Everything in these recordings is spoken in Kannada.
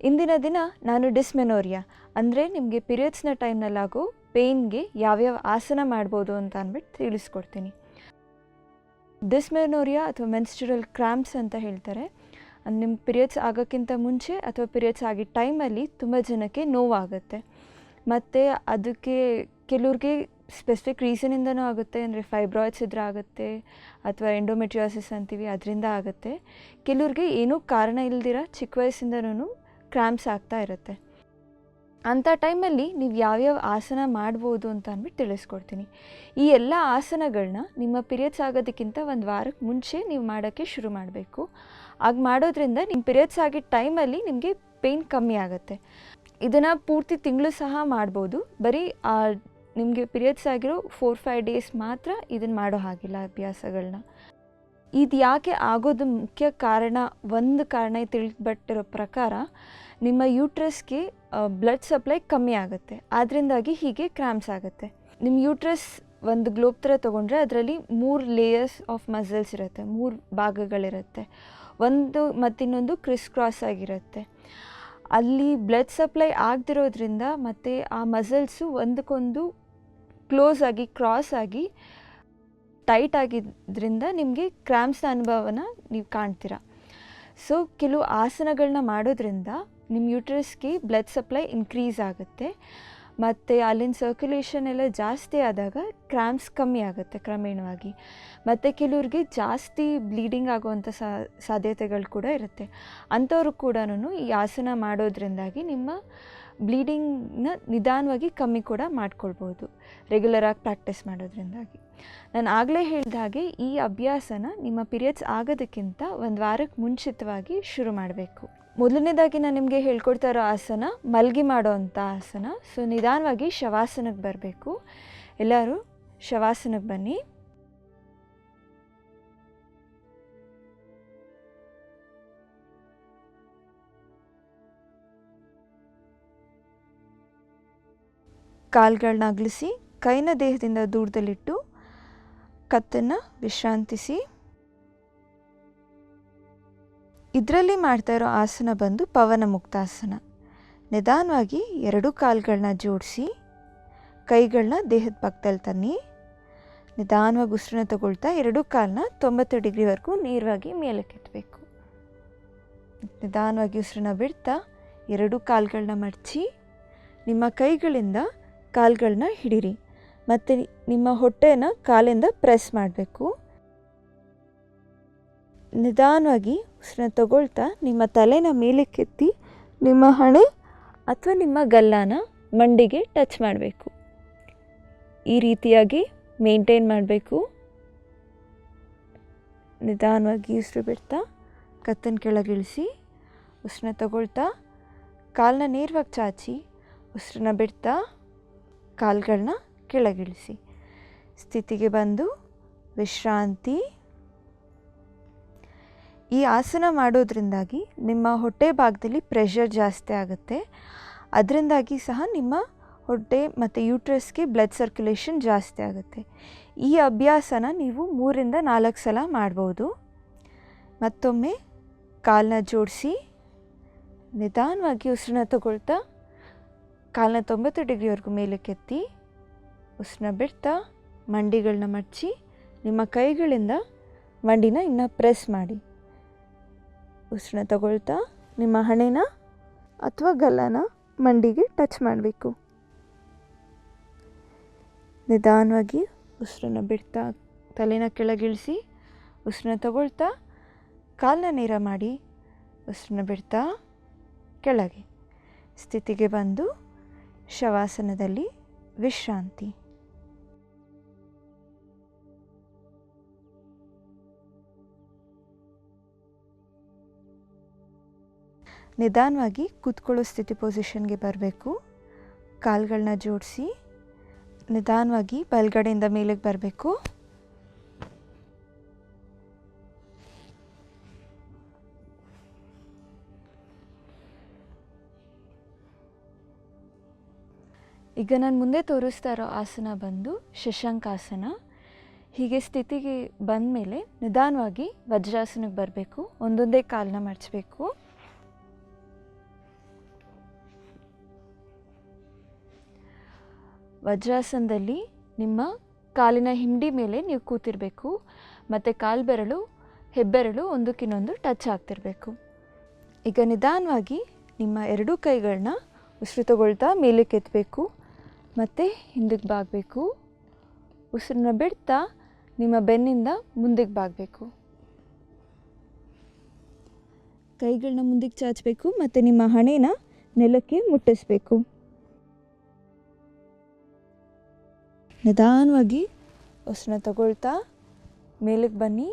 ಇಂದಿನ ದಿನ ನಾನು ಡಿಸ್ಮೆನೋರಿಯಾ. ಅಂದರೆ ನಿಮಗೆ ಪೀರಿಯಡ್ಸ್ನ ಟೈಮ್ನಲ್ಲಾಗೋ ಪೇಯ್ನ್ಗೆ ಯಾವ್ಯಾವ ಆಸನ ಮಾಡ್ಬೋದು ಅಂತ ಅಂದ್ಬಿಟ್ಟು ತಿಳಿಸ್ಕೊಡ್ತೀನಿ. ಡಿಸ್ಮೆನೋರಿಯಾ ಅಥವಾ ಮೆನ್ಸ್ಟ್ರಲ್ ಕ್ರ್ಯಾಂಪ್ಸ್ ಅಂತ ಹೇಳ್ತಾರೆ. ನಿಮ್ಮ ಪಿರಿಯಡ್ಸ್ ಆಗೋಕ್ಕಿಂತ ಮುಂಚೆ ಅಥವಾ ಪಿರಿಯಡ್ಸ್ ಆಗಿ ಟೈಮಲ್ಲಿ ತುಂಬ ಜನಕ್ಕೆ ನೋವಾಗುತ್ತೆ. ಮತ್ತು ಅದಕ್ಕೆ ಕೆಲವ್ರಿಗೆ ಸ್ಪೆಸಿಫಿಕ್ ರೀಸನಿಂದನೂ ಆಗುತ್ತೆ. ಅಂದರೆ ಫೈಬ್ರಾಯ್ಡ್ಸ್ ಇದ್ರೆ ಆಗುತ್ತೆ, ಅಥವಾ ಎಂಡೋಮೆಟ್ರಿಯಾಸಿಸ್ ಅಂತೀವಿ, ಅದರಿಂದ ಆಗುತ್ತೆ. ಕೆಲವ್ರಿಗೆ ಏನೂ ಕಾರಣ ಇಲ್ದಿರ ಚಿಕ್ಕ ವಯಸ್ಸಿಂದನೂ ಕ್ರ್ಯಾಂಪ್ಸ್ ಆಗ್ತಾ ಇರುತ್ತೆ. ಅಂಥ ಟೈಮಲ್ಲಿ ನೀವು ಯಾವ್ಯಾವ ಆಸನ ಮಾಡ್ಬೋದು ಅಂತ ಅಂದ್ಬಿಟ್ಟು ತಿಳಿಸ್ಕೊಡ್ತೀನಿ. ಈ ಎಲ್ಲ ಆಸನಗಳನ್ನ ನಿಮ್ಮ ಪಿರಿಯಡ್ಸ್ ಆಗೋದಕ್ಕಿಂತ ಒಂದು ವಾರಕ್ಕೆ ಮುಂಚೆ ನೀವು ಮಾಡೋಕ್ಕೆ ಶುರು ಮಾಡಬೇಕು. ಆಗ ಮಾಡೋದ್ರಿಂದ ನಿಮ್ಮ ಪಿರಿಯಡ್ಸ್ ಆಗಿದ್ದ ಟೈಮಲ್ಲಿ ನಿಮಗೆ ಪೇಯ್ನ್ ಕಮ್ಮಿ ಆಗುತ್ತೆ. ಇದನ್ನು ಪೂರ್ತಿ ತಿಂಗಳು ಸಹ ಮಾಡ್ಬೋದು. ಬರೀ ನಿಮಗೆ ಪಿರಿಯಡ್ಸ್ ಆಗಿರೋ ಫೋರ್ ಫೈವ್ ಡೇಸ್ ಮಾತ್ರ ಇದನ್ನು ಮಾಡೋ ಹಾಗಿಲ್ಲ ಅಭ್ಯಾಸಗಳನ್ನ ಇದು ಯಾಕೆ ಆಗೋದು ಮುಖ್ಯ ಕಾರಣ, ಒಂದು ಕಾರಣ ತಿಳಿದ್ಬಿಟ್ಟಿರೋ ಪ್ರಕಾರ ನಿಮ್ಮ ಯೂಟ್ರಸ್ಗೆ ಬ್ಲಡ್ ಸಪ್ಲೈ ಕಮ್ಮಿ ಆಗುತ್ತೆ. ಅದರಿಂದಾಗಿ ಹೀಗೆ ಕ್ರ್ಯಾಂಪ್ಸ್ ಆಗುತ್ತೆ. ನಿಮ್ಮ ಯೂಟ್ರಸ್ ಒಂದು ಗ್ಲೋಬ್ ಥರ ತೊಗೊಂಡ್ರೆ ಅದರಲ್ಲಿ ಮೂರು ಲೇಯರ್ಸ್ ಆಫ್ ಮಸಲ್ಸ್ ಇರುತ್ತೆ, ಮೂರು ಭಾಗಗಳಿರುತ್ತೆ. ಒಂದು ಮತ್ತಿನ್ನೊಂದು ಕ್ರಿಸ್ ಕ್ರಾಸ್ ಆಗಿರುತ್ತೆ. ಅಲ್ಲಿ ಬ್ಲಡ್ ಸಪ್ಲೈ ಆಗದಿರೋದ್ರಿಂದ ಮತ್ತು ಆ ಮಸಲ್ಸು ಒಂದಕ್ಕೊಂದು ಕ್ಲೋಸ್ ಆಗಿ ಕ್ರಾಸ್ ಆಗಿ ಟೈಟ್ ಆಗಿದ್ದರಿಂದ ನಿಮಗೆ ಕ್ರ್ಯಾಂಪ್ಸ್ನ ಅನುಭವನ ನೀವು ಕಾಣ್ತೀರಾ. ಸೊ ಕೆಲವು ಆಸನಗಳನ್ನ ಮಾಡೋದ್ರಿಂದ ನಿಮ್ಮ ಯೂಟ್ರಸ್ಗೆ ಬ್ಲಡ್ ಸಪ್ಲೈ ಇನ್ಕ್ರೀಸ್ ಆಗುತ್ತೆ. ಮತ್ತು ಅಲ್ಲಿನ ಸರ್ಕ್ಯುಲೇಷನ್ ಎಲ್ಲ ಜಾಸ್ತಿ ಆದಾಗ ಕ್ರ್ಯಾಂಪ್ಸ್ ಕಮ್ಮಿ ಆಗುತ್ತೆ ಕ್ರಮೇಣವಾಗಿ. ಮತ್ತು ಕೆಲವ್ರಿಗೆ ಜಾಸ್ತಿ ಬ್ಲೀಡಿಂಗ್ ಆಗುವಂಥ ಸಾಧ್ಯತೆಗಳು ಕೂಡ ಇರುತ್ತೆ. ಅಂಥವ್ರು ಕೂಡ ಈ ಆಸನ ಮಾಡೋದ್ರಿಂದಾಗಿ ನಿಮ್ಮ ಬ್ಲೀಡಿಂಗ್ನ ನಿಧಾನವಾಗಿ ಕಮ್ಮಿ ಕೂಡ ಮಾಡ್ಕೊಳ್ಬೋದು ರೆಗ್ಯುಲರಾಗಿ ಪ್ರಾಕ್ಟೀಸ್ ಮಾಡೋದ್ರಿಂದಾಗಿ. ನಾನು ಆಗಲೇ ಹೇಳಿದ ಹಾಗೆ ಈ ಅಭ್ಯಾಸನ ನಿಮ್ಮ ಪಿರಿಯಡ್ಸ್ ಆಗೋದಕ್ಕಿಂತ ಒಂದು ವಾರಕ್ಕೆ ಮುಂಚಿತವಾಗಿ ಶುರು ಮಾಡಬೇಕು. ಮೊದಲನೇದಾಗಿ ನಾನು ನಿಮಗೆ ಹೇಳ್ಕೊಡ್ತಾ ಇರೋ ಆಸನ, ಮಲ್ಗಿ ಮಾಡೋ ಅಂಥ ಆಸನ. ಸೊ ನಿಧಾನವಾಗಿ ಶವಾಸನಕ್ಕೆ ಬರಬೇಕು. ಎಲ್ಲರೂ ಶವಾಸನಕ್ಕೆ ಬನ್ನಿ. ಕಾಲುಗಳನ್ನ ಅಗಲಿಸಿ ಕೈನ ದೇಹದಿಂದ ದೂರದಲ್ಲಿಟ್ಟು, ಕತ್ತನ್ನು ವಿಶ್ರಾಂತಿಸಿ. ಇದರಲ್ಲಿ ಮಾಡ್ತಾ ಇರೋ ಆಸನ ಬಂದು ಪವನ ಮುಕ್ತಾಸನ. ನಿಧಾನವಾಗಿ ಎರಡು ಕಾಲುಗಳನ್ನ ಜೋಡಿಸಿ ಕೈಗಳನ್ನ ದೇಹದ ಪಕ್ಕದಲ್ಲಿ ತನ್ನಿ. ನಿಧಾನವಾಗಿ ಉಸಿರನ್ನ ತಗೊಳ್ತಾ ಎರಡು ಕಾಲನ್ನ ತೊಂಬತ್ತು ಡಿಗ್ರಿವರೆಗೂ ನೇರವಾಗಿ ಮೇಲಕ್ಕೆತ್ತಬೇಕು ನಿಧಾನವಾಗಿ ಉಸಿರನ್ನ ಬಿಡ್ತಾ ಎರಡು ಕಾಲುಗಳನ್ನ ಮಡಚಿ, ನಿಮ್ಮ ಕೈಗಳಿಂದ ಕಾಲುಗಳನ್ನ ಹಿಡೀರಿ. ಮತ್ತು ನಿಮ್ಮ ಹೊಟ್ಟೆನ ಕಾಲಿಂದ ಪ್ರೆಸ್ ಮಾಡಬೇಕು. ನಿಧಾನವಾಗಿ ಉಸಿರನ್ನ ತಗೊಳ್ತಾ ನಿಮ್ಮ ತಲೆನ ಮೇಲಕ್ಕೆತ್ತಿ ನಿಮ್ಮ ಹಣೆ ಅಥವಾ ನಿಮ್ಮ ಗಲ್ಲಾನ ಮಂಡಿಗೆ ಟಚ್ ಮಾಡಬೇಕು. ಈ ರೀತಿಯಾಗಿ ಮೇಂಟೈನ್ ಮಾಡಬೇಕು. ನಿಧಾನವಾಗಿ ಉಸಿರು ಬಿಡ್ತಾ ಕತ್ತನ ಕೆಳಗಿಳಿಸಿ ಉಸಿರನ್ನ ತಗೊಳ್ತಾ ಕಾಲನ್ನ ನೇರವಾಗಿ ಚಾಚಿ ಉಸಿರನ್ನ ಬಿಡ್ತಾ ಕಾಲುಗಳನ್ನ ಕೆಳಗಿಳಿಸಿ ಸ್ಥಿತಿಗೆ ಬಂದು ವಿಶ್ರಾಂತಿ ಈ ಆಸನ ಮಾಡೋದ್ರಿಂದಾಗಿ ನಿಮ್ಮ ಹೊಟ್ಟೆ ಭಾಗದಲ್ಲಿ ಪ್ರೆಷರ್ ಜಾಸ್ತಿ ಆಗುತ್ತೆ. ಅದರಿಂದಾಗಿ ಸಹ ನಿಮ್ಮ ಹೊಟ್ಟೆ ಮತ್ತು ಯೂಟ್ರಸ್ಗೆ ಬ್ಲಡ್ ಸರ್ಕ್ಯುಲೇಷನ್ ಜಾಸ್ತಿ ಆಗುತ್ತೆ. ಈ ಅಭ್ಯಾಸನ ನೀವು ಮೂರಿಂದ ನಾಲ್ಕು ಸಲ ಮಾಡ್ಬೋದು. ಮತ್ತೊಮ್ಮೆ ಕಾಲನ್ನ ಜೋಡಿಸಿ, ನಿಧಾನವಾಗಿ ಉಸಿರನ್ನ ತಗೊಳ್ತಾ ಕಾಲನ್ನ ತೊಂಬತ್ತು ಡಿಗ್ರಿವರೆಗೂ ಮೇಲಕ್ಕೆತ್ತಿ ಉಸಿರನ್ನ ಬಿಡ್ತಾ ಮಂಡಿಗಳನ್ನ ಮಡಚಿ, ನಿಮ್ಮ ಕೈಗಳಿಂದ ಮಂಡಿನ ಇನ್ನು ಪ್ರೆಸ್ ಮಾಡಿ. ಉಸಿರನ್ನ ತಗೊಳ್ತಾ ನಿಮ್ಮ ಹಣೆನ ಅಥವಾ ಗಲ್ಲನ ಮಂಡಿಗೆ ಟಚ್ ಮಾಡಬೇಕು. ನಿಧಾನವಾಗಿ ಉಸಿರನ್ನ ಬಿಡ್ತಾ ತಲೆನ ಕೆಳಗಿಳಿಸಿ ಉಸಿರನ್ನ ತಗೊಳ್ತಾ ಕಾಲನ್ನ ನೇರ ಮಾಡಿ ಉಸಿರನ್ನ ಬಿಡ್ತಾ ಕೆಳಗೆ. ಸ್ಥಿತಿಗೆ ಬಂದು ಶವಾಸನದಲ್ಲಿ ವಿಶ್ರಾಂತಿ. ನಿಧಾನವಾಗಿ ಕೂತ್ಕೊಳ್ಳೋ ಸ್ಥಿತಿ ಪೊಸಿಷನ್ಗೆ ಬರಬೇಕು. ಕಾಲುಗಳನ್ನ ಜೋಡಿಸಿ ನಿಧಾನವಾಗಿ ಬಲಗಡೆಯಿಂದ ಮೇಲಕ್ಕೆ ಬರಬೇಕು. ಈಗ ನಾನು ಮುಂದೆ ತೋರಿಸ್ತಾ ಇರೋ ಆಸನ ಬಂದು ಶಶಾಂಕಾಸನ. ಹೀಗೆ ಸ್ಥಿತಿಗೆ ಬಂದ ಮೇಲೆ ನಿಧಾನವಾಗಿ ವಜ್ರಾಸನಕ್ಕೆ ಬರಬೇಕು. ಒಂದೊಂದೇ ಕಾಲನ್ನ ಮಡಚಬೇಕು ವಜ್ರಾಸನದಲ್ಲಿ ನಿಮ್ಮ ಕಾಲಿನ ಹಿಂಡಿ ಮೇಲೆ ನೀವು ಕೂತಿರಬೇಕು, ಮತ್ತು ಕಾಲು ಬೆರಳು, ಹೆಬ್ಬೆರಳು ಒಂದಕ್ಕಿನ್ನೊಂದು ಟಚ್ ಆಗ್ತಿರಬೇಕು. ಈಗ ನಿಧಾನವಾಗಿ ನಿಮ್ಮ ಎರಡೂ ಕೈಗಳನ್ನ ಉಸಿರು ತಗೊಳ್ತಾ ಮೇಲಕ್ಕೆ ಎತ್ತಬೇಕು ಮತ್ತು ಹಿಂದಕ್ಕೆ ಬಾಗಬೇಕು. ಉಸಿರನ್ನ ಬಿಡ್ತಾ ನಿಮ್ಮ ಬೆನ್ನಿಂದ ಮುಂದಕ್ಕೆ ಬಾಗಬೇಕು. ಕೈಗಳನ್ನ ಮುಂದಕ್ಕೆ ಚಾಚಬೇಕು, ಮತ್ತು ನಿಮ್ಮ ಹಣೆನ ನೆಲಕ್ಕೆ ಮುಟ್ಟಿಸ್ಬೇಕು. ನಿಧಾನವಾಗಿ ಉಸಿರನ್ನ ತಗೊಳ್ತಾ ಮೇಲಕ್ಕೆ ಬನ್ನಿ.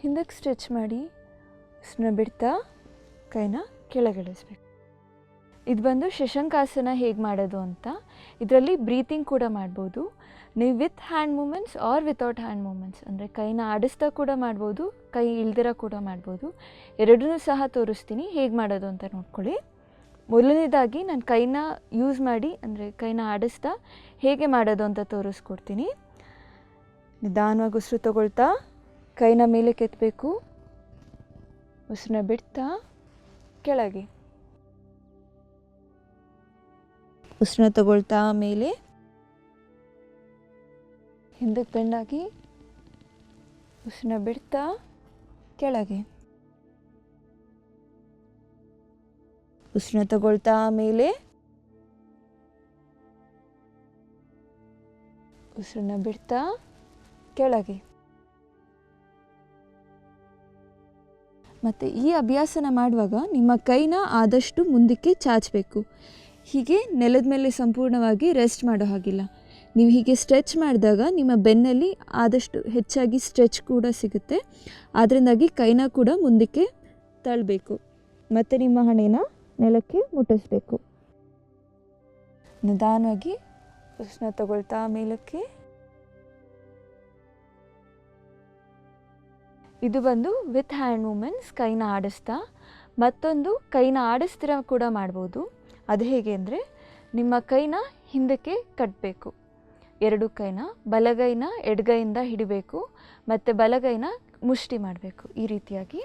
ಹಿಂದಕ್ಕೆ ಸ್ಟ್ರೆಚ್ ಮಾಡಿ ಉಸಿರನ್ನ ಬಿಡ್ತಾ ಕೈನ ಕೆಳಗಿಳಿಸ್ಬೇಕು. ಇದು ಬಂದು ಶಶಂಕಾಸನ ಹೇಗೆ ಮಾಡೋದು ಅಂತ. ಇದರಲ್ಲಿ ಬ್ರೀತಿಂಗ್ ಕೂಡ ಮಾಡ್ಬೋದು. ನೀವು with hand movements or without hand movements, ಅಂದರೆ ಕೈನ ಆಡಿಸ್ತಾ ಕೂಡ ಮಾಡ್ಬೋದು, ಕೈ ಇಲ್ದಿರ ಕೂಡ ಮಾಡ್ಬೋದು. ಎರಡನ್ನೂ ಸಹ ತೋರಿಸ್ತೀನಿ ಹೇಗೆ ಮಾಡೋದು ಅಂತ ನೋಡ್ಕೊಳ್ಳಿ. ಮೊದಲನೇದಾಗಿ ನಾನು ಕೈನ ಯೂಸ್ ಮಾಡಿ, ಅಂದರೆ ಕೈನ ಆಡಿಸ್ತಾ ಹೇಗೆ ಮಾಡೋದು ಅಂತ ತೋರಿಸ್ಕೊಡ್ತೀನಿ. ನಿಧಾನವಾಗಿ ಉಸಿರು ತಗೊಳ್ತಾ ಕೈನ ಮೇಲೆ ಕೆತ್ತಬೇಕು ಉಸಿರನ್ನ ಬಿಡ್ತಾ, ಕೆಳಗೆ. ಉಸಿರನ್ನ ತಗೊಳ್ತಾ ಮೇಲೆ ಹಿಂದಕ್ಕೆ ಬೆಂಡಾಗಿ ಉಸಿರನ್ನ ಬಿಡ್ತಾ, ಕೆಳಗೆ. ಉಸಿರನ್ನ ತಗೊಳ್ತಾ ಮೇಲೆ ಉಸಿರನ್ನ ಬಿಡ್ತಾ ಕೆಳಗೆ. ಮತ್ತು ಈ ಅಭ್ಯಾಸನ ಮಾಡುವಾಗ ನಿಮ್ಮ ಕೈನ ಆದಷ್ಟು ಮುಂದಕ್ಕೆ ಚಾಚಬೇಕು. ಹೀಗೆ ನೆಲದ ಮೇಲೆ ಸಂಪೂರ್ಣವಾಗಿ ರೆಸ್ಟ್ ಮಾಡೋ ಹಾಗಿಲ್ಲ. ನೀವು ಹೀಗೆ ಸ್ಟ್ರೆಚ್ ಮಾಡಿದಾಗ ನಿಮ್ಮ ಬೆನ್ನಲ್ಲಿ ಆದಷ್ಟು ಹೆಚ್ಚಾಗಿ ಸ್ಟ್ರೆಚ್ ಕೂಡ ಸಿಗುತ್ತೆ. ಅದರಿಂದಾಗಿ ಕೈನ ಕೂಡ ಮುಂದಕ್ಕೆ ತಳ್ಳಬೇಕು. ಮತ್ತು ನಿಮ್ಮ ಹಣೆನ ನೆಲಕ್ಕೆ ಮುಟ್ಟಿಸ್ಬೇಕು. ನಿಧಾನವಾಗಿ ಉಷ್ಣ ತಗೊಳ್ತಾ ಮೇಲಕ್ಕೆ. ಇದು ಬಂದು ವಿತ್ ಹ್ಯಾಂಡ್ ಮೂಮೆಂಟ್ಸ್ ಕೈನ ಆಡಿಸ್ತಾ, ಮತ್ತೊಂದು ಕೈನ ಆಡಿಸ್ತಿರ ಕೂಡ ಮಾಡ್ಬೋದು. ಅದು ಹೇಗೆ ಅಂದರೆ ನಿಮ್ಮ ಕೈನ ಹಿಂದಕ್ಕೆ ಕಟ್ಟಬೇಕು ಎರಡು ಕೈನ ಬಲಗೈನ ಎಡಗೈಯಿಂದ ಹಿಡಿಬೇಕು, ಮತ್ತು ಬಲಗೈನ ಮುಷ್ಟಿ ಮಾಡಬೇಕು. ಈ ರೀತಿಯಾಗಿ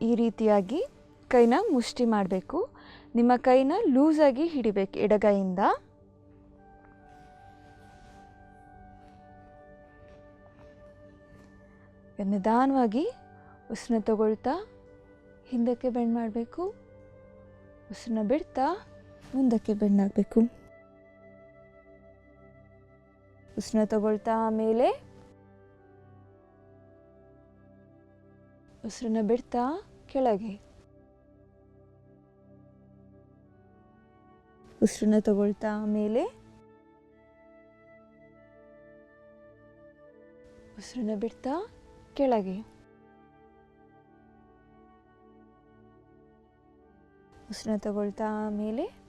ಈ ರೀತಿಯಾಗಿ ಕೈನ ಮುಷ್ಟಿ ಮಾಡಬೇಕು. ನಿಮ್ಮ ಕೈನ ಲೂಸಾಗಿ ಹಿಡಿಬೇಕು ಎಡಗೈಯಿಂದ. ನಿಧಾನವಾಗಿ ಉಸಿರನ್ನ ತಗೊಳ್ತಾ ಹಿಂದಕ್ಕೆ ಬೆಂಡ್ ಮಾಡಬೇಕು. ಉಸಿರನ್ನ ಬಿಡ್ತಾ ಮುಂದಕ್ಕೆ ಬೆಂಡ್ ಆಗಬೇಕು. ಉಸಿರನ್ನ ತಗೊಳ್ತಾ ಮೇಲೆ ಉಸಿರನ್ನ ಬಿಡ್ತಾ ಕೆಳಗೆ. ಉಸಿರನ್ನ ತಗೊಳ್ತಾ ಮೇಲೆ. ಉಸಿರನ್ನ ಬಿಡ್ತಾ ಕೆಳಗೆ. ಉಸಿರನ್ನ ತಗೊಳ್ತಾ ಮೇಲೆ.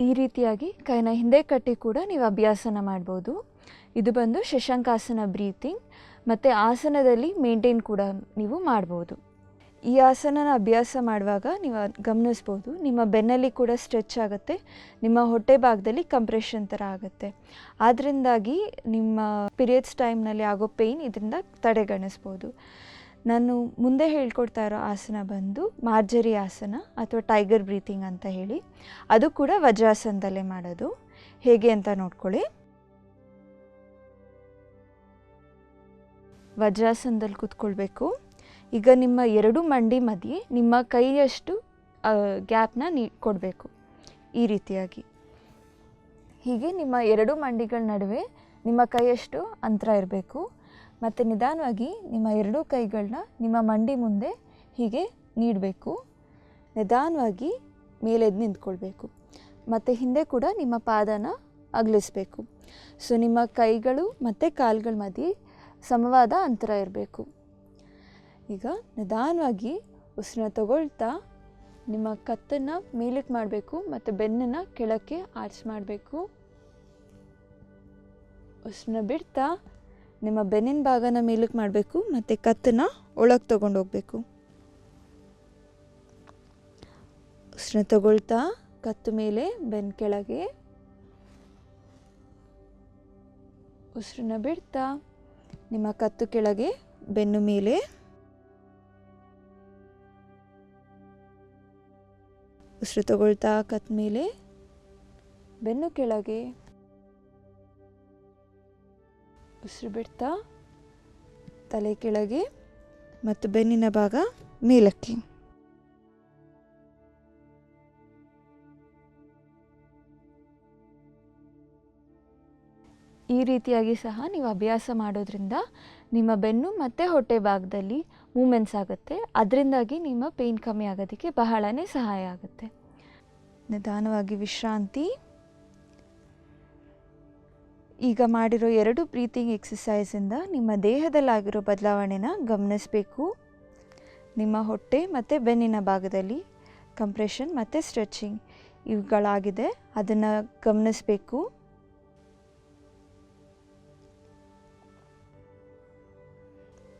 ಈ ರೀತಿಯಾಗಿ ಕೈನ ಹಿಂದೆ ಕಟ್ಟಿ ಕೂಡ ನೀವು ಅಭ್ಯಾಸನ ಮಾಡ್ಬೋದು. ಇದು ಬಂದು ಶಶಾಂಕಾಸನ ಬ್ರೀತಿಂಗ್ ಮತ್ತು ಆಸನದಲ್ಲಿ ಮೇಂಟೈನ್ ಕೂಡ ನೀವು ಮಾಡ್ಬೋದು. ಈ ಆಸನನ ಅಭ್ಯಾಸ ಮಾಡುವಾಗ ನೀವು ಗಮನಿಸ್ಬೋದು, ನಿಮ್ಮ ಬೆನ್ನಲ್ಲಿ ಕೂಡ ಸ್ಟ್ರೆಚ್ ಆಗುತ್ತೆ, ನಿಮ್ಮ ಹೊಟ್ಟೆ ಭಾಗದಲ್ಲಿ ಕಂಪ್ರೆಷನ್ ಥರ ಆಗುತ್ತೆ. ಆದ್ದರಿಂದಾಗಿ ನಿಮ್ಮ ಪೀರಿಯಡ್ಸ್ ಟೈಮ್ನಲ್ಲಿ ಆಗೋ ಪೇಯ್ನ್ ಇದರಿಂದ ತಡೆಗಣಿಸ್ಬೋದು. ನಾನು ಮುಂದೆ ಹೇಳ್ಕೊಡ್ತಾ ಇರೋ ಆಸನ ಬಂದು ಮಾರ್ಜರಿ ಆಸನ ಅಥವಾ ಟೈಗರ್ ಬ್ರೀತಿಂಗ್ ಅಂತ ಹೇಳಿ. ಅದು ಕೂಡ ವಜ್ರಾಸನದಲ್ಲೇ ಮಾಡೋದು. ಹೇಗೆ ಅಂತ ನೋಡ್ಕೊಳ್ಳಿ. ವಜ್ರಾಸನದಲ್ಲಿ ಕೂತ್ಕೊಳ್ಬೇಕು. ಈಗ ನಿಮ್ಮ ಎರಡು ಮಂಡಿ ಮಧ್ಯೆ ನಿಮ್ಮ ಕೈಯಷ್ಟು ಗ್ಯಾಪ್ನ ನೀ, ಕೊಡಬೇಕು ಈ ರೀತಿಯಾಗಿ. ಹೀಗೆ ನಿಮ್ಮ ಎರಡು ಮಂಡಿಗಳ ನಡುವೆ ನಿಮ್ಮ ಕೈಯಷ್ಟು ಅಂತರ ಇರಬೇಕು. ಮತ್ತು ನಿಧಾನವಾಗಿ ನಿಮ್ಮ ಎರಡೂ ಕೈಗಳನ್ನ ನಿಮ್ಮ ಮಂಡಿ ಮುಂದೆ ಹೀಗೆ ನೀಡಬೇಕು. ನಿಧಾನವಾಗಿ ಮೇಲೆದ್ದು ನಿಂತ್ಕೊಳ್ಬೇಕು. ಮತ್ತು ಹಿಂದೆ ಕೂಡ ನಿಮ್ಮ ಪಾದನ ಅಗಲಿಸ್ಬೇಕು. ಸೊ, ನಿಮ್ಮ ಕೈಗಳು ಮತ್ತು ಕಾಲುಗಳ ಮಧ್ಯೆ ಸಮವಾದ ಅಂತರ ಇರಬೇಕು. ಈಗ ನಿಧಾನವಾಗಿ ಉಸಿರನ್ನ ತಗೊಳ್ತಾ ನಿಮ್ಮ ಕತ್ತನ್ನು ಮೇಲಕ್ಕೆ ಮಾಡಬೇಕು ಮತ್ತು ಬೆನ್ನನ್ನು ಕೆಳಕ್ಕೆ ಆರ್ಚ್ ಮಾಡಬೇಕು. ಉಸಿರನ್ನ ಬಿಡ್ತಾ ನಿಮ್ಮ ಬೆನ್ನಿನ ಭಾಗನ ಮೇಲಕ್ಕೆ ಮಾಡಬೇಕು ಮತ್ತು ಕತ್ತನ್ನು ಒಳಗೆ ತೊಗೊಂಡು ಹೋಗಬೇಕು. ಉಸಿರನ್ನ ತಗೊಳ್ತಾ ಕತ್ತು ಮೇಲೆ ಬೆನ್ನ ಕೆಳಗೆ. ಉಸಿರನ್ನ ಬಿಡ್ತಾ ನಿಮ್ಮ ಕತ್ತು ಕೆಳಗೆ, ಬೆನ್ನು ಮೇಲೆ. ಉಸಿರು ತಗೊಳ್ತಾ ಕತ್ ಮೇಲೆ. ಬೆನ್ನು ಕೆಳಗೆ. ಉಸಿರು ಬಿಡ್ತಾ ತಲೆ ಕೆಳಗೆ. ಮತ್ತು ಬೆನ್ನಿನ ಭಾಗ ಮೇಲಕ್ಕೆ. ಈ ರೀತಿಯಾಗಿ ಸಹ ನೀವು ಅಭ್ಯಾಸ ಮಾಡೋದ್ರಿಂದ ನಿಮ್ಮ ಬೆನ್ನು ಮತ್ತು ಹೊಟ್ಟೆ ಭಾಗದಲ್ಲಿ ಮೂಮೆಂಟ್ಸ್ ಆಗುತ್ತೆ. ಅದರಿಂದಾಗಿ ನಿಮ್ಮ ಪೇಯ್ನ್ ಕಮ್ಮಿ ಆಗೋದಕ್ಕೆ ಬಹಳನೇ ಸಹಾಯ ಆಗುತ್ತೆ. ನಿಧಾನವಾಗಿ ವಿಶ್ರಾಂತಿ. ಈಗ ಮಾಡಿರೋ ಎರಡು ಬ್ರೀತಿಂಗ್ ಎಕ್ಸಸೈಸಿಂದ ನಿಮ್ಮ ದೇಹದಲ್ಲಾಗಿರೋ ಬದಲಾವಣೆನ ಗಮನಿಸಬೇಕು. ನಿಮ್ಮ ಹೊಟ್ಟೆ ಮತ್ತು ಬೆನ್ನಿನ ಭಾಗದಲ್ಲಿ ಕಂಪ್ರೆಷನ್ ಮತ್ತು ಸ್ಟ್ರೆಚಿಂಗ್ ಇವುಗಳಾಗಿದೆ. ಅದನ್ನು ಗಮನಿಸಬೇಕು.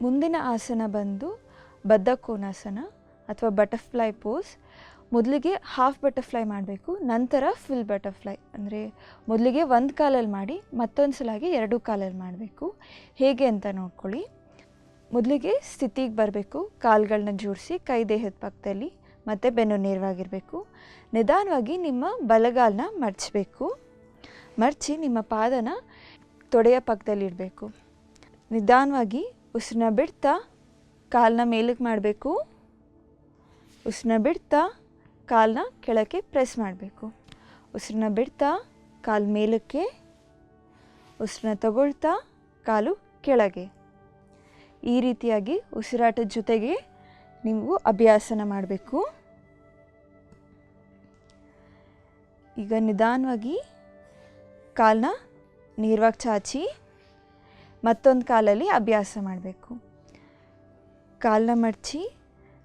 ಮುಂದಿನ ಆಸನ ಬಂದು ಬದ್ಧ ಕೋನಾಸನ ಅಥವಾ ಬಟರ್ಫ್ಲೈ ಪೋಸ್ ಮೊದಲಿಗೆ ಹಾಫ್ ಬಟರ್ಫ್ಲೈ ಮಾಡಬೇಕು, ನಂತರ ಫುಲ್ ಬಟರ್ಫ್ಲೈ ಅಂದರೆ ಮೊದಲಿಗೆ ಒಂದು ಕಾಲಲ್ಲಿ ಮಾಡಿ ಮತ್ತೊಂದು ಸಲಾಗಿ ಎರಡು ಕಾಲಲ್ಲಿ ಮಾಡಬೇಕು. ಹೇಗೆ ಅಂತ ನೋಡ್ಕೊಳ್ಳಿ. ಮೊದಲಿಗೆ ಸ್ಥಿತಿಗೆ ಬರಬೇಕು ಕಾಲುಗಳನ್ನ ಜೋಡಿಸಿ, ಕೈ ದೇಹದ ಪಕ್ಕದಲ್ಲಿ ಮತ್ತು ಬೆನ್ನು ನೇರವಾಗಿರಬೇಕು. ನಿಧಾನವಾಗಿ ನಿಮ್ಮ ಬಲಗಾಲನ್ನ ಮಡಚಬೇಕು ಮಡಚಿ ನಿಮ್ಮ ಪಾದನ ತೊಡೆಯ ಪಕ್ಕದಲ್ಲಿಡಬೇಕು ನಿಧಾನವಾಗಿ ಉಸಿರನ್ನ ಬಿಡ್ತಾ ಕಾಲನ್ನ ಮೇಲಕ್ಕೆ ಮಾಡಬೇಕು. ಉಸಿರನ್ನ ಬಿಡ್ತಾ ಕಾಲನ್ನ ಕೆಳಕ್ಕೆ ಪ್ರೆಸ್ ಮಾಡಬೇಕು. ಉಸಿರನ್ನ ಬಿಡ್ತಾ ಕಾಲು ಮೇಲಕ್ಕೆ. ಉಸಿರನ್ನ ತಗೊಳ್ತಾ ಕಾಲು ಕೆಳಗೆ. ಈ ರೀತಿಯಾಗಿ ಉಸಿರಾಟದ ಜೊತೆಗೆ ನೀವು ಅಭ್ಯಾಸನ ಮಾಡಬೇಕು. ಈಗ ನಿಧಾನವಾಗಿ ಕಾಲನ್ನ ನೇರವಾಗಿ ಚಾಚಿ ಮತ್ತೊಂದು ಕಾಲಲ್ಲಿ ಅಭ್ಯಾಸ ಮಾಡಬೇಕು. ಕಾಲನ್ನ ಮಡಚಿ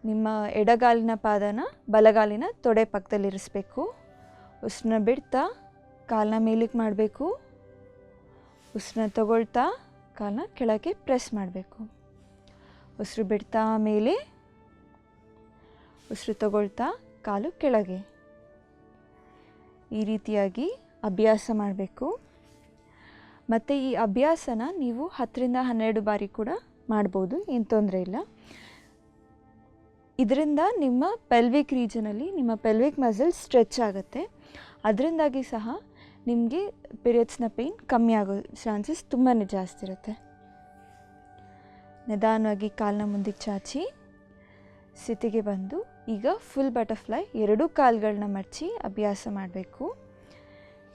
ನಿಮ್ಮ ಎಡಗಾಲಿನ ಪಾದನ ಬಲಗಾಲಿನ ತೊಡೆ ಪಕ್ಕದಲ್ಲಿರಿಸ್ಬೇಕು ಉಸಿರನ್ನ ಬಿಡ್ತಾ ಕಾಲನ್ನ ಮೇಲಕ್ಕೆ ಮಾಡಬೇಕು. ಉಸಿರನ್ನ ತಗೊಳ್ತಾ ಕಾಲನ್ನ ಕೆಳಗೆ ಪ್ರೆಸ್ ಮಾಡಬೇಕು. ಉಸಿರು ಬಿಡ್ತಾ ಮೇಲೆ ಉಸಿರು ತಗೊಳ್ತಾ ಕಾಲು ಕೆಳಗೆ. ಈ ರೀತಿಯಾಗಿ ಅಭ್ಯಾಸ ಮಾಡಬೇಕು. ಮತ್ತು ಈ ಅಭ್ಯಾಸನ ನೀವು ಹತ್ತರಿಂದ ಹನ್ನೆರಡು ಬಾರಿ ಕೂಡ ಮಾಡ್ಬೋದು, ಏನು ತೊಂದರೆ ಇಲ್ಲ. ಇದರಿಂದ ನಿಮ್ಮ ಪೆಲ್ವಿಕ್ ರೀಜನಲ್ಲಿ ನಿಮ್ಮ ಪೆಲ್ವಿಕ್ ಮಸಲ್ ಸ್ಟ್ರೆಚ್ ಆಗುತ್ತೆ. ಅದರಿಂದಾಗಿ ಸಹ ನಿಮಗೆ ಪಿರಿಯಡ್ಸ್ನ ಪೇಯ್ನ್ ಕಮ್ಮಿ ಆಗೋ ಚಾನ್ಸಸ್ ತುಂಬಾ ಜಾಸ್ತಿ ಇರುತ್ತೆ. ನಿಧಾನವಾಗಿ ಕಾಲನ್ನ ಮುಂದಕ್ಕೆ ಚಾಚಿ ಸ್ಥಿತಿಗೆ ಬಂದು ಈಗ ಫುಲ್ ಬಟರ್ಫ್ಲೈ ಎರಡೂ ಕಾಲುಗಳನ್ನ ಮಡಚಿ ಅಭ್ಯಾಸ ಮಾಡಬೇಕು.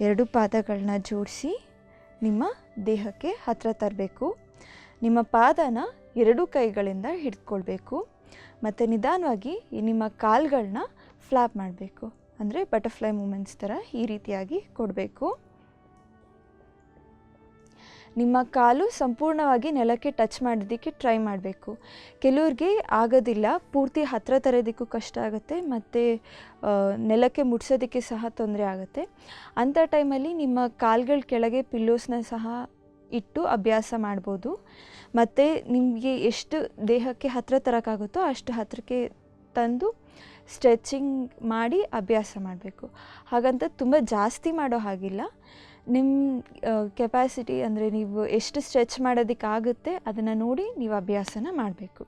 ಎರಡು ಪಾದಗಳನ್ನ ಜೋಡಿಸಿ ನಿಮ್ಮ ದೇಹಕ್ಕೆ ಹತ್ತಿರ ತರಬೇಕು. ನಿಮ್ಮ ಪಾದನ ಎರಡೂ ಕೈಗಳಿಂದ ಹಿಡ್ಕೊಳ್ಬೇಕು. ಮತ್ತು ನಿಧಾನವಾಗಿ ನಿಮ್ಮ ಕಾಲುಗಳನ್ನ ಫ್ಲ್ಯಾಪ್ ಮಾಡಬೇಕು. ಅಂದರೆ ಬಟರ್ಫ್ಲೈ ಮೂಮೆಂಟ್ಸ್ ಥರ ಈ ರೀತಿಯಾಗಿ ಕೊಡಬೇಕು. ನಿಮ್ಮ ಕಾಲು ಸಂಪೂರ್ಣವಾಗಿ ನೆಲಕ್ಕೆ ಟಚ್ ಮಾಡೋದಕ್ಕೆ ಟ್ರೈ ಮಾಡಬೇಕು. ಕೆಲವ್ರಿಗೆ ಆಗೋದಿಲ್ಲ, ಪೂರ್ತಿ ಹತ್ತಿರ ತರೋದಕ್ಕೂ ಕಷ್ಟ ಆಗುತ್ತೆ, ಮತ್ತು ನೆಲಕ್ಕೆ ಮುಟ್ಸೋದಕ್ಕೆ ಸಹ ತೊಂದರೆ ಆಗುತ್ತೆ. ಅಂಥ ಟೈಮಲ್ಲಿ ನಿಮ್ಮ ಕಾಲುಗಳ ಕೆಳಗೆ ಪಿಲ್ಲೋಸ್ನ ಸಹ ಇಟ್ಟು ಅಭ್ಯಾಸ ಮಾಡ್ಬೋದು. ಮತ್ತು ನಿಮಗೆ ಎಷ್ಟು ದೇಹಕ್ಕೆ ಹತ್ತಿರ ತರೋಕ್ಕಾಗುತ್ತೋ ಅಷ್ಟು ಹತ್ತಿರಕ್ಕೆ ತಂದು ಸ್ಟ್ರೆಚಿಂಗ್ ಮಾಡಿ ಅಭ್ಯಾಸ ಮಾಡಬೇಕು. ಹಾಗಂತ ತುಂಬ ಜಾಸ್ತಿ ಮಾಡೋ ಹಾಗಿಲ್ಲ. ನಿಮ್ಮ ಕೆಪಾಸಿಟಿ ಅಂದರೆ ನೀವು ಎಷ್ಟು ಸ್ಟ್ರೆಚ್ ಮಾಡೋದಕ್ಕಾಗುತ್ತೆ ಅದನ್ನು ನೋಡಿ ನೀವು ಅಭ್ಯಾಸನ ಮಾಡಬೇಕು.